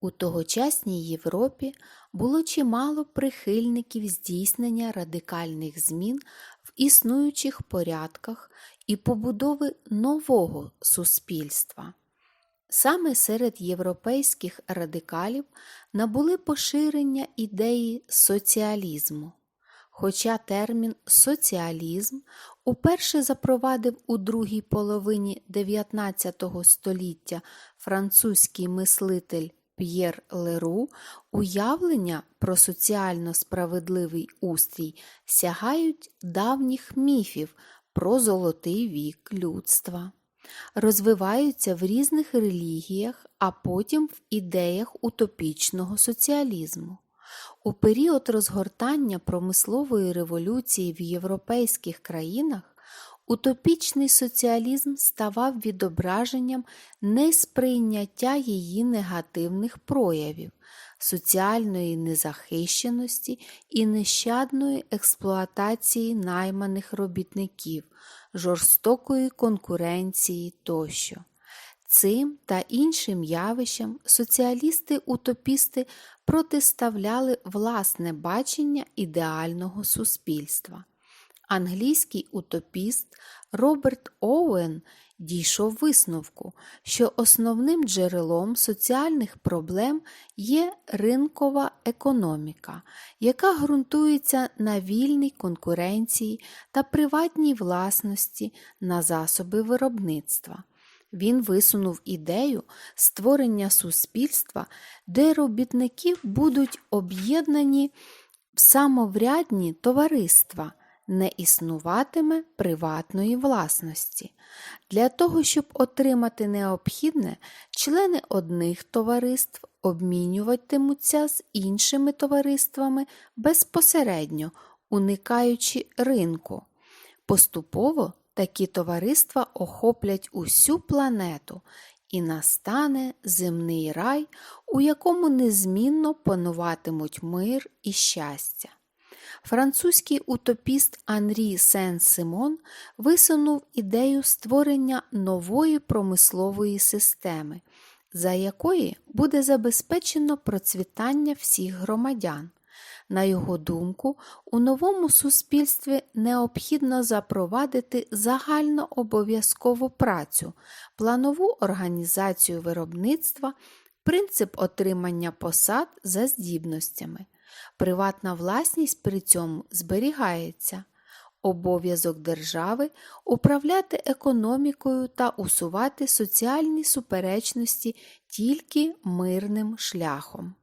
У тогочасній Європі було чимало прихильників здійснення радикальних змін в існуючих порядках і побудови нового суспільства. Саме серед європейських радикалів набули поширення ідеї соціалізму. Хоча термін соціалізм уперше запровадив у другій половині 19 століття французький мислитель П'єр Леру, уявлення про соціально справедливий устрій сягають давніх міфів про золотий вік людства розвиваються в різних релігіях, а потім в ідеях утопічного соціалізму. У період розгортання промислової революції в європейських країнах утопічний соціалізм ставав відображенням несприйняття її негативних проявів, соціальної незахищеності і нещадної експлуатації найманих робітників, жорстокої конкуренції тощо. Цим та іншим явищам соціалісти-утопісти протиставляли власне бачення ідеального суспільства. Англійський утопіст Роберт Оуен дійшов висновку, що основним джерелом соціальних проблем є ринкова економіка, яка ґрунтується на вільній конкуренції та приватній власності на засоби виробництва. Він висунув ідею створення суспільства, де робітники будуть об'єднані в самоврядні товариства, не існуватиме приватної власності. Для того, щоб отримати необхідне, члени одних товариств обмінюватимуться з іншими товариствами безпосередньо, уникаючи ринку. Поступово такі товариства охоплять усю планету і настане земний рай, у якому незмінно пануватимуть мир і щастя. Французький утопіст Анрі Сен-Симон висунув ідею створення нової промислової системи, за якої буде забезпечено процвітання всіх громадян. На його думку, у новому суспільстві необхідно запровадити загальнообов'язкову працю, планову організацію виробництва, принцип отримання посад за здібностями. Приватна власність при цьому зберігається. Обов'язок держави управляти економікою та усувати соціальні суперечності тільки мирним шляхом.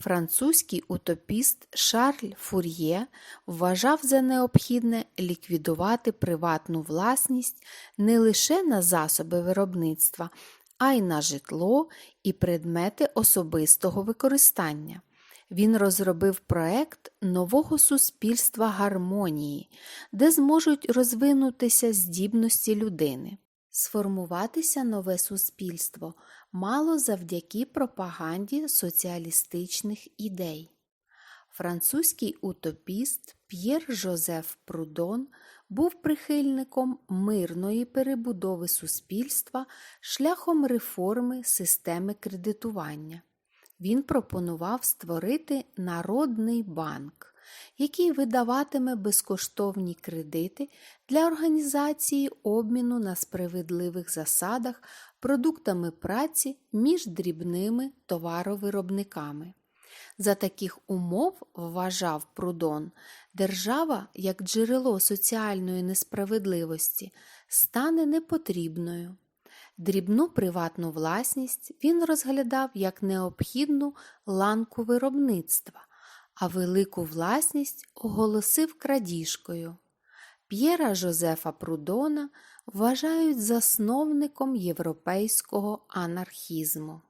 Французький утопіст Шарль Фур'є вважав за необхідне ліквідувати приватну власність не лише на засоби виробництва, а й на житло і предмети особистого використання. Він розробив проект нового суспільства гармонії, де зможуть розвинутися здібності людини. Сформуватися нове суспільство мало завдяки пропаганді соціалістичних ідей. Французький утопіст П'єр Жозеф Прудон був прихильником мирної перебудови суспільства шляхом реформи системи кредитування. Він пропонував створити народний банк, який видаватиме безкоштовні кредити для організації обміну на справедливих засадах продуктами праці між дрібними товаровиробниками. За таких умов, вважав Прудон, держава, як джерело соціальної несправедливості, стане непотрібною. Дрібну приватну власність він розглядав як необхідну ланку виробництва, а велику власність оголосив крадіжкою. П'єра Жозефа Прудона вважають засновником європейського анархізму.